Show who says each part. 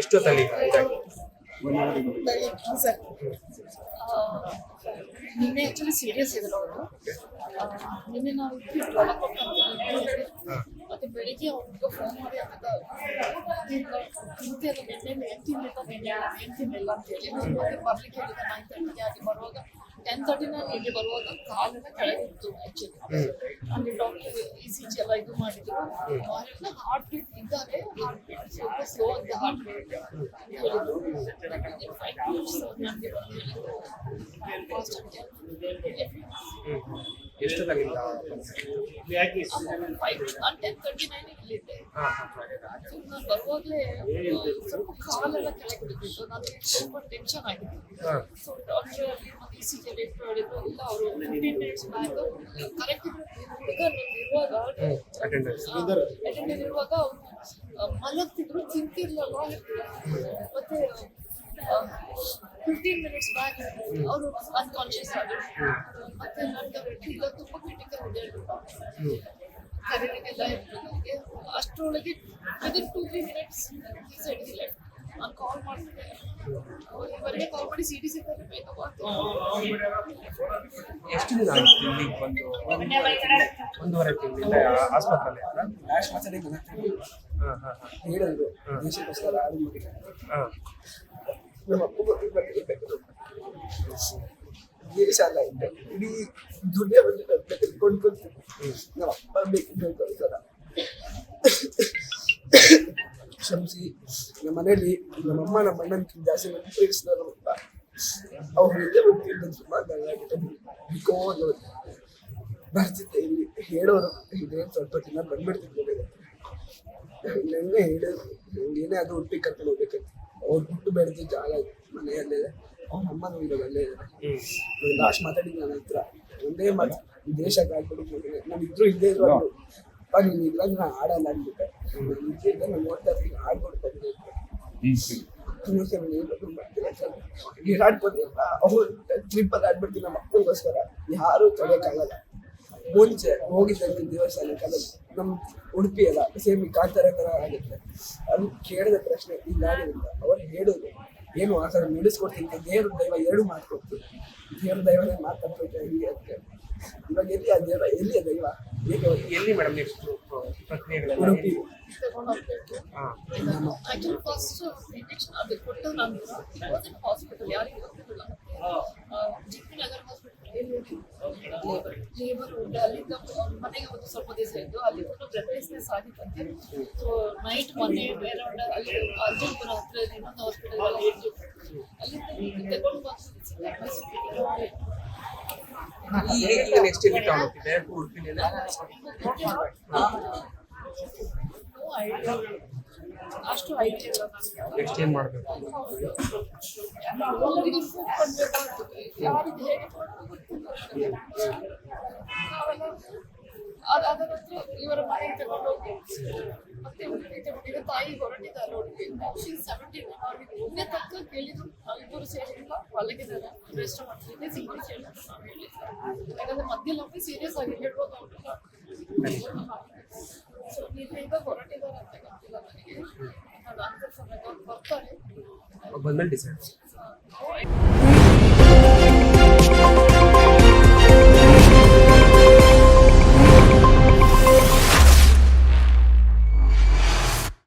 Speaker 1: ಎಷ್ಟೊತ್ತಲ್ಲಿ ಇದಾಗಿ
Speaker 2: ಬೆಳಿಗ್ಗೆ ಸರ್ ನಿನ್ನೆ ಆಕ್ಚುಲಿ ಸೀರಿಯಸ್ ಇದ್ರು ಅವರು. ನಿನ್ನೆ ನಾವು ಮತ್ತೆ ಬೆಳಿಗ್ಗೆ ಅವ್ರಿಗೆ ಫೋನ್ ಮಾಡಿ ಅವಾಗ ತಿಂತಿಲ್ಲ ನಿನ್ನೆ ಏನ್ ತಿನ್ನಿಲ್ಲ ನಿನ್ನೆ ಏನ್ ತಿನ್ನಿಲ್ಲ ಅಂತ ಹೇಳಿ. ಮತ್ತೆ ಬರ್ಲಿಕ್ಕೆ ಹೇಳಿದೆ ನೈನ್ ತರ್ಟಿಗೆ ಆಗಿ ಬರುವಾಗ ಟೆನ್ ತರ್ಟಿ ನಾನು ಇಲ್ಲಿ ಬರುವಾಗ ಕಾಲೆಲ್ಲ ಕೆಳಗಿತ್ತು ಆಕ್ಚುಲಿ ಅಲ್ಲಿ ಡಾಕ್ಟರ್ ಇ ಸಿ ಜಿ ಎಲ್ಲ ಇದು ಮಾಡಿದ್ರು ಹಾರ್ಟ್ ಬೀಟ್ ಇದ್ದಾರೆ ಹಾರ್ಟ್ ಬೀಟ್ ಸ್ವಲ್ಪ ಸ್ಲೋ ಅಂತ ಹಾರ್ಟ್ ಬೀಟ್ ಹೇಳಿದ್ರು ಫೈವ್ ಮಿನಿಟ್ಸ್ ನನಗೆ ಬಂದು ಹೇಳಿದ್ರು ಫಾಸ್ಟ್
Speaker 1: ಎಷ್ಟೊತ್ತಾಗಿಂದ
Speaker 2: ಫೈವ್ ನಾನು ಟೆನ್ ತರ್ಟಿ ನೈನ್ ಇಲ್ಲಿದ್ದೆ
Speaker 1: ಹಾ
Speaker 2: ಸೊ ನಾನು ಬರುವಾಗಲೇ ಸ್ವಲ್ಪ ಕಾಲೆಲ್ಲ ಕೆಳಗೆ ಬಿದ್ದಿತ್ತು ನನಗೆ ಸ್ವಲ್ಪ ಟೆನ್ಷನ್ ಆಗಿತ್ತು
Speaker 1: ಹಾ.
Speaker 2: ಸೊ ಡಾಕ್ಟರ್ ಅಲ್ಲಿ ಮತ್ತೆ ಇ ಸಿ ಜಿ ಇಲ್ಲ ಅವರು ಫಿಫ್ಟೀನ್ ಮಿನಿಟ್ಸ್ ಬ್ಯಾಕ್ ಕರೆಕ್ಟ್ ಹುಡುಗ ಇರುವಾಗ
Speaker 1: ಅಟೆಂಡೆನ್ಸ್
Speaker 2: ಅಟೆಂಡರ್ ಇರುವಾಗ ಅವರು ಮಲಗ್ತಿದ್ರು ತಿಂತಿರ್ಲಿಲ್ಲ ಮತ್ತೆ ಫಿಫ್ಟೀನ್ ಮಿನಿಟ್ಸ್ ಬ್ಯಾಕ್ ಅವರು ಅನ್ಕಾನ್ಶಿಯಸ್ ಆದ್ರು. ಮತ್ತೆ ಇಲ್ಲ ತುಂಬ ಕ್ರಿಟಿಕಲ್ ಇದೆ ನನಗೆ ಅಷ್ಟರೊಳಗೆ within two three minutes side left ನಾನು ಕಾಲ್ ಮಾಡ್ತಿದ್ದೆ. ಇವರಿಗೆ ಕಾಲ್ ಮಾಡಿ ಸಿ ಡಿ ಸಿ
Speaker 1: ಎಷ್ಟು ದಿನ ಆಯ್ತು ಇಲ್ಲಿಗೆ ಬಂದು? ಒಂದೂವರೆ ತಿಂಗಳಿಂದ ಆಸ್ಪತ್ರೆಯಲ್ಲಿ ಅಲ್ಲ?
Speaker 3: ಲಾಸ್ಟ್ ಮಾತಾಡಿ ನನ್ನ
Speaker 1: ಹಾ ಹಾ
Speaker 3: ಹೇಳಿದ್ರು ದೇಶಕ್ಕೋಸ್ಕರ
Speaker 1: ಹಾ.
Speaker 3: ನಮ್ಮ ಅಪ್ಪ ಬರ್ಬೇಕು ದೇಶ ಅಲ್ಲ ಇದೆ ಇಡೀ ದುನಿಯಾ ಬಂದು ನನ್ನ ತೆಗೆದುಕೊಂಡು ಬಂತು ನಮ್ಮ ಅಪ್ಪ ಬೇಕಿದ್ದಕ್ಕೋಸ್ಕರ ಕ್ಷಮಿಸಿ ನಮ್ಮ ಮನೇಲಿ ನಮ್ಮಮ್ಮ ನಮ್ಮ ಅಣ್ಣನ ಜಾಸ್ತಿ ಮಂದಿ ಪ್ರೀತಿಸಿದ ನಮ್ಮಪ್ಪ ಅವ್ರ ಹಿಂದೆ ಬಂದಿದ್ದು ಸುಮಾರು ನನಗಾಗಿದೆ ಬಿಕೋ ಬರ್ತಿದ್ದೆ ಇಲ್ಲಿ ಹೇಳೋರು ಇದೇನು ಸ್ವಲ್ಪ ದಿನ ಬಂದ್ಬಿಡ್ತಿದ್ದೆ ಬೇಗ ಹೇಳೋದು. ಏನೇ ಅದು ಹುಟ್ಟಿ ಕರ್ಕೊಂಡು ಹೋಗ್ಬೇಕಂತ ಅವ್ರು ಹುಟ್ಟು ಬೆಳೆದ ಜಾಗ ಮನೆಯಲ್ಲೇ ಅವ್ರ ಅಮ್ಮನೂ ಇರೋದು ಅಲ್ಲೇ ಇದ್ದಾರೆ ಲಾಸ್ಟ್ ಮಾತಾಡಿದ್ ನನ್ನ ಹತ್ರ. ಒಂದೇ ಮಾತು. ದೇಶ ಕಾಯ್ಕೊಂಡು ನಾನು ಇದ್ರು ಇಲ್ಲೇ ಇದ್ರು. ಅಪ್ಪ ನೀನು ಇಲ್ಲ ನಾನು ಆಡಲ್ಲ ಅಂದ್ಬಿಟ್ಟೆ. ನಾನು ಇದ್ದೇ ಇದ್ದೆ ನಾನು ನೋಡ್ತಾ ಇರ್ತೀನಿ. ಆಡ್ಕೊಡ್ತಾ ಇದ್ದೀನಿ ಇನ್ನೊಂದ್ಸಲ ನೀನು ತುಂಬಾ ವಿರಾಟ್ಬೋದು ಅವ್ರು ಟ್ರಿಪ್ಪಲ್ಲಿ ಆಡ್ಬಿಡ್ತೀನಿ ನಮ್ಮ ಅಪ್ಪನಿಗೋಸ್ಕರ ಯಾರು ತಡೆಯೋಕ್ಕಾಗಲ್ಲ. ಮುಂಚೆ ಹೋಗಿದ್ದಂಗೆ ದೇವಸ್ಥಾನ ಕಾಲದಲ್ಲಿ ನಮ್ಮ ಉಡುಪಿ ಅಲ್ಲ ಸೇಮ್ ಕಾಂತಾರ ಥರ ಆಗುತ್ತೆ ಅದು ಕೇಳಿದ ಪ್ರಶ್ನೆ ಇಲ್ಲಾಗಿಲ್ಲ ಅವ್ರು ಹೇಳೋದು ಏನು ಆ ಥರ ನಡೆಸ್ಕೊಡ್ತೀನಿ ದೇವ್ರ ದೈವ ಎರಡು ಮಾಡ್ಕೊಡ್ತೀನಿ ದೇವ್ರ ದೈವನೇ ಮಾತಾಡ್ಬೇಕು ಹಿಂಗೆ ಅಂತ ಇವಾಗ ಎಲ್ಲಿ ಆ ದೇವ ಎಲ್ಲಿ ಆ ದೈವ?
Speaker 1: ಎಲ್ಲಿ ಮೇಡಮ್ ನೆಕ್ಸ್ಟ್ ಪ್ರಕ್ರಿಯೆಗಳೆಲ್ಲ?
Speaker 3: ಉಡುಪಿ.
Speaker 2: ಆಕ್ಚುಲಿ ಫಸ್ಟ್ ಇಂಜೆಕ್ಷನ್ ಅದು ಕೊಟ್ಟ ಹಾಸ್ಪಿಟಲ್ ಯಾರಿಗೂ ಗೊತ್ತಿರಲಿಲ್ಲ G P Nagar hospital labour ಅಲ್ಲಿ ಮನೆಗೆ ಒಂದು ಸ್ವಲ್ಪ ದಿವಸ ಇದ್ದು ಅಲ್ಲಿ ಬ್ರೆತ್ಲೆಸ್ನೆಸ್ ಆಗಿತ್ತಂತೆ ಸೊ ನೈಟ್ ಮೊನ್ನೆ ಬೇರೆ ಅಲ್ಲಿ ಅರ್ಜುನ್ಪುರ ಹತ್ರ ಇನ್ನೊಂದು ಹಾಸ್ಪಿಟಲ್ ಅಲ್ಲಿ ತಗೊಂಡು ಬಂದು ಅಷ್ಟು ಐಡಿಯಾ
Speaker 1: ಏನ್ ಮಾಡ್ಬೇಕು
Speaker 2: ಎಲ್ಲರಿಗೆ ಫುಡ್ ಕೊಡ್ಬೇಕಾಗ್ತದೆ ಯಾರಿಗೆ ಹೇಗೆ ಕೊಡ್ಬೇಕು ಗೊತ್ತಿಲ್ಲ ನಾವೆಲ್ಲ ಅದ್ ಅದರ ಹತ್ರ ಇವರ ಮನೆಗೆ ತಗೊಂಡೋಗಿ ಮತ್ತೆ ಹುಡುಗಿ ತಾಯಿ ಹೊರಟಿದ್ದಾರೆ ಹುಡುಗಿ ಶಿ ಸೆವೆಂಟೀನ್ ಅವ್ರಿಗೆ ಮುಂದೆ ತಕ್ಕ ಕೇಳಿದ್ರು ಇಬ್ಬರು ಸೇರಿಲ್ಲ ಮಲಗಿದ್ದಾರೆ ರೆಸ್ಟ್ ಮಾಡ್ತಿದ್ದೆ ಸಿಂಗಲ್ ಸೇರಿ ಅಂತ ನಾವು ಹೇಳಿದ್ವಿ ಯಾಕಂದ್ರೆ ಮಧ್ಯದಲ್ಲಿ ಸೀರಿಯಸ್ ಆಗಿ ಹೇಳ್ಬೋದು ಅವರು ಸೊ ನೀವು ಈಗ ಹೊರಟಿದ್ದಾರೆ
Speaker 1: ಬಂದ್ಮೇಲೆ ಡಿಸೈಡ್
Speaker 2: So,